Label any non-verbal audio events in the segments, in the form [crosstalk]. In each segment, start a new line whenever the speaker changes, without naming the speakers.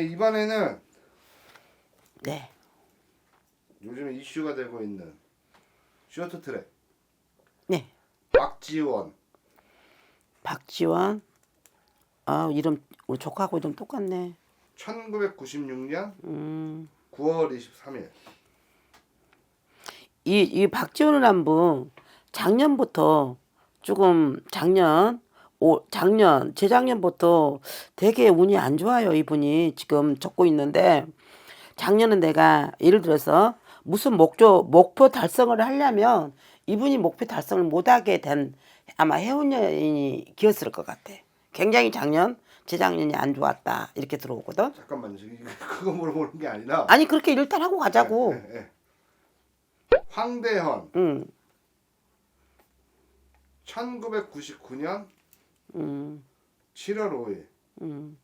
네, 이번에는
네.
요즘에 이슈가 되고 있는 쇼트트랙
네.
박지원
박지원. 아 이름 우리 조카하고 이름 똑같네.
1996년
음.
9월 23일
이, 이 박지원이란 분 작년부터 조금 작년 오 작년 재작년부터 되게 운이 안 좋아요 이분이 지금 적고 있는데 작년에 내가 예를 들어서 무슨 목표 목표 달성을 하려면 이분이 목표 달성을 못하게 된 아마 해운여인이 기었을 것 같아. 굉장히 작년 재작년이 안 좋았다 이렇게 들어오거든.
잠깐만요. 저기 [laughs] 그거 물어보는 게 아니라
아니 그렇게 일단 하고 가자고.
네, 네. 황대현
응.
1999년
음.
7월 5일
음.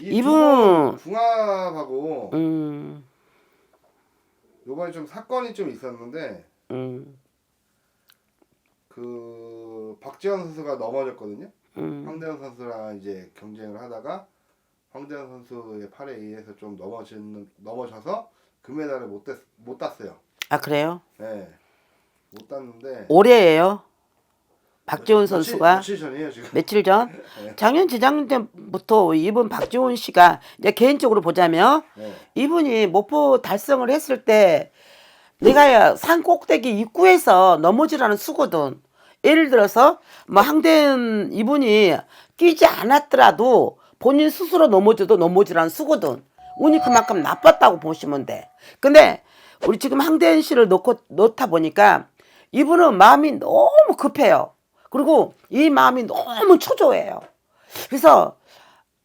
이분 궁합하고
음.
요번에 좀 사건이 좀 있었는데
음.
그 박지원 선수가 넘어졌거든요.
음.
황대현 선수랑 이제 경쟁을 하다가 황대현 선수의 팔에 의해서 좀 넘어지는 넘어져서 금메달을 못, 땄, 못 땄어요.
아 그래요?
네. 못 땄는데
올해예요.
며칠-
선수가
며칠 전이에요.
며칠 전 [laughs] 작년 재작년 때부터 이분 박지원 씨가 이제 개인적으로 보자면
네.
이분이 목표 달성을 했을 때 내가 산 꼭대기 입구에서 넘어지라는 수거든. 예를 들어서 뭐 항대은 이분이 끼지 않았더라도 본인 스스로 넘어져도 넘어지라는 수거든. 운이 그만큼 나빴다고 보시면 돼. 근데 우리 지금 항대은 씨를 놓고 놓다 보니까 이분은 마음이 너무 급해요. 그리고 이 마음이 너무 초조해요. 그래서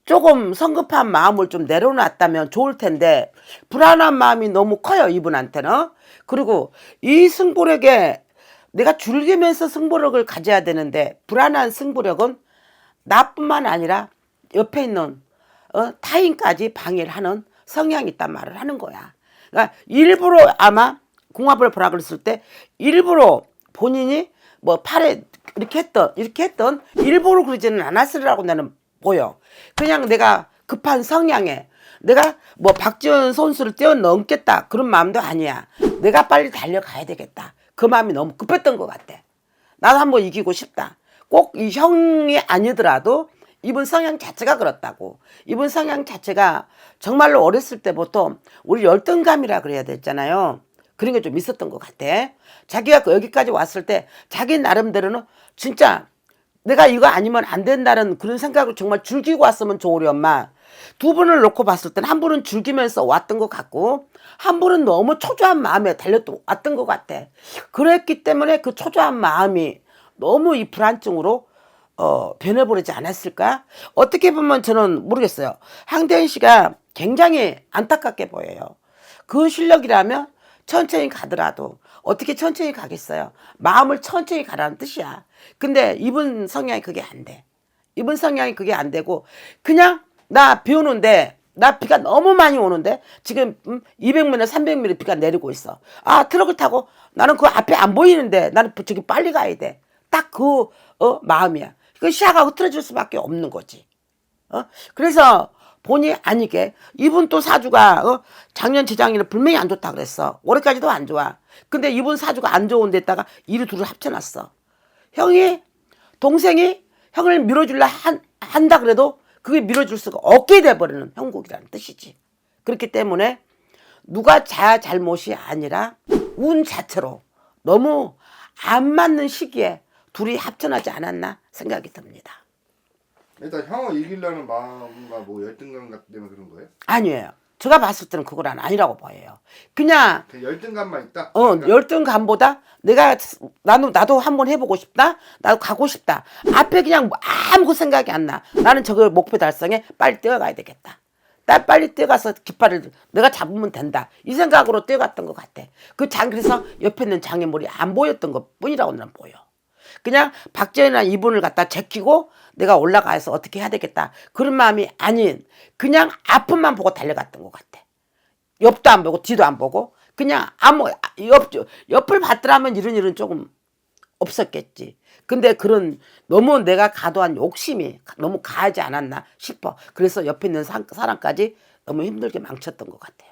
조금 성급한 마음을 좀 내려놨다면 좋을 텐데 불안한 마음이 너무 커요 이분한테는 그리고 이 승부력에 내가 즐기면서 승부력을 가져야 되는데 불안한 승부력은 나뿐만 아니라 옆에 있는 어, 타인까지 방해를 하는 성향이 있단 말을 하는 거야. 그러니까 일부러 아마 궁합을 보라 그랬을 때 일부러 본인이 뭐 팔에 이렇게 했던 이렇게 했던 일부러 그러지는 않았으리라고 나는 보여. 그냥 내가 급한 성향에 내가 뭐 박지원 선수를 뛰어넘겠다 그런 마음도 아니야. 내가 빨리 달려가야 되겠다. 그 마음이 너무 급했던 것 같아. 나도 한번 이기고 싶다. 꼭 이 형이 아니더라도 이분 성향 자체가 그렇다고. 이분 성향 자체가 정말로 어렸을 때부터 우리 열등감이라 그래야 됐잖아요. 그런 게 좀 있었던 것 같아. 자기가 그 여기까지 왔을 때 자기 나름대로는 진짜 내가 이거 아니면 안 된다는 그런 생각을 정말 즐기고 왔으면 좋으리 엄마. 두 분을 놓고 봤을 때는 한 분은 즐기면서 왔던 것 같고 한 분은 너무 초조한 마음에 달렸던 왔던 것 같아. 그랬기 때문에 그 초조한 마음이 너무 이 불안증으로 어, 변해버리지 않았을까? 어떻게 보면 저는 모르겠어요. 항대현 씨가 굉장히 안타깝게 보여요. 그 실력이라면 천천히 가더라도 어떻게 천천히 가겠어요? 마음을 천천히 가라는 뜻이야. 근데 이분 성향이 그게 안 돼. 이분 성향이 그게 안 되고 그냥 나 비 오는데 나 비가 너무 많이 오는데 지금 200mm, 300mm 비가 내리고 있어. 아 트럭을 타고 나는 그 앞에 안 보이는데 나는 저기 빨리 가야 돼. 딱 그 어, 마음이야. 그 시야가 흐트러질 수밖에 없는 거지. 어? 그래서 본의 아니게 이분 또 사주가 어? 작년 재작년에 분명히 안 좋다 그랬어. 올해까지도 안 좋아. 근데 이분 사주가 안 좋은 데다가 이를 둘을 합쳐놨어. 형이 동생이 형을 밀어줄라 한, 한다 그래도 그게 밀어줄 수가 없게 돼버리는 형국이라는 뜻이지. 그렇기 때문에 누가 자 잘못이 아니라 운 자체로 너무 안 맞는 시기에 둘이 합쳐나지 않았나 생각이 듭니다.
일단 형을 이기려는 마음과 뭐 열등감 같은 때문에 그런 거예요?
아니에요. 제가 봤을 때는 그건 아니라고 보여요. 그냥
그냥 열등감만 있다.
어
그러니까
열등감보다 내가 나도 나도 한번 해보고 싶다. 나도 가고 싶다. 앞에 그냥 뭐 아무 생각이 안 나. 나는 저걸 목표 달성에 빨리 뛰어가야 되겠다. 나 빨리 뛰어가서 깃발을 내가 잡으면 된다. 이 생각으로 뛰어갔던 것 같아. 그 장 그래서 옆에 있는 장애물이 안 보였던 것 뿐이라고 나는 보여. 그냥 박지현이나 이분을 갖다 제키고 내가 올라가서 어떻게 해야 되겠다. 그런 마음이 아닌 그냥 아픔만 보고 달려갔던 것 같아. 옆도 안 보고 뒤도 안 보고 그냥 아무 옆 옆을 봤더라면 이런 일은 조금 없었겠지. 근데 그런 너무 내가 과도한 욕심이 너무 가하지 않았나 싶어. 그래서 옆에 있는 사- 사람까지 너무 힘들게 망쳤던 것 같아요.